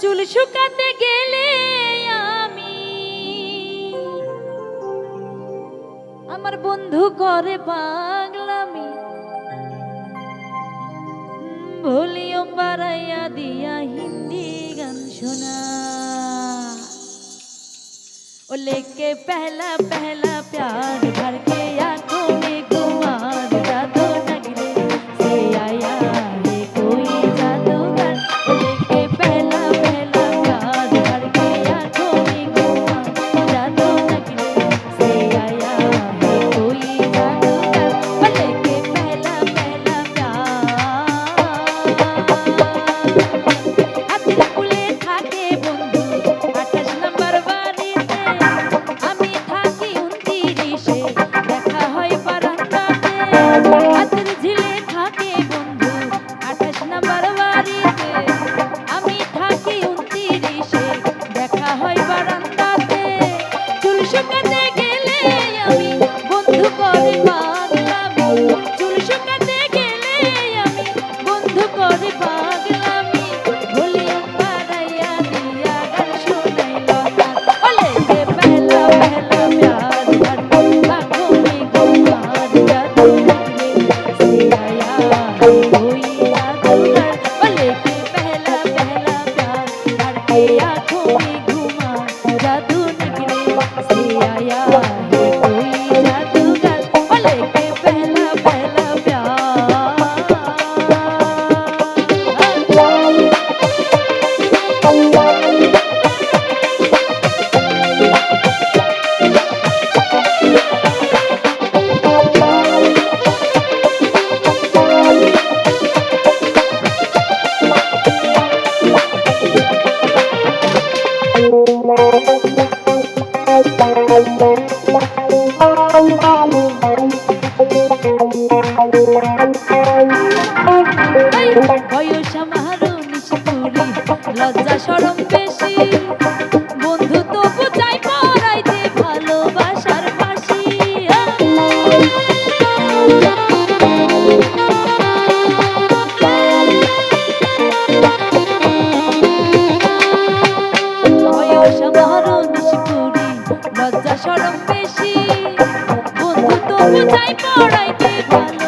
চুল শুকাতে গেলে আমি আমার বন্ধু করে পাগলামি ভুলিও বাড়াইয়া দিয়া হিন্দি গান শোনা। ও লেকে পহলা পহলা প্যার শুকাতে গেলে আমি বন্ধু করে পাগলামি। চুল শুকাতে গেলে আমি বন্ধু করে পাগলামি। ভুলিয়া পারাইয়া দিয়া গান শোনাইল না। ওলে যে পেলা পেলা প্যার গান পাখো মে গোপার গান সিয়ায়া হইয়া তোমার ওলে যে পেলা পেলা প্যার গান আখো মে বয়স আমার নিষ্ঠুরি লজ্জা সরম বেশি। বন্ধু তো বোঝাই পড়াইতে ভালোবাসার পাশি। বয়স আমার নিষ্ঠুরি লজ্জা সরম বেশি। কোথায় পড়াইতে ভালো।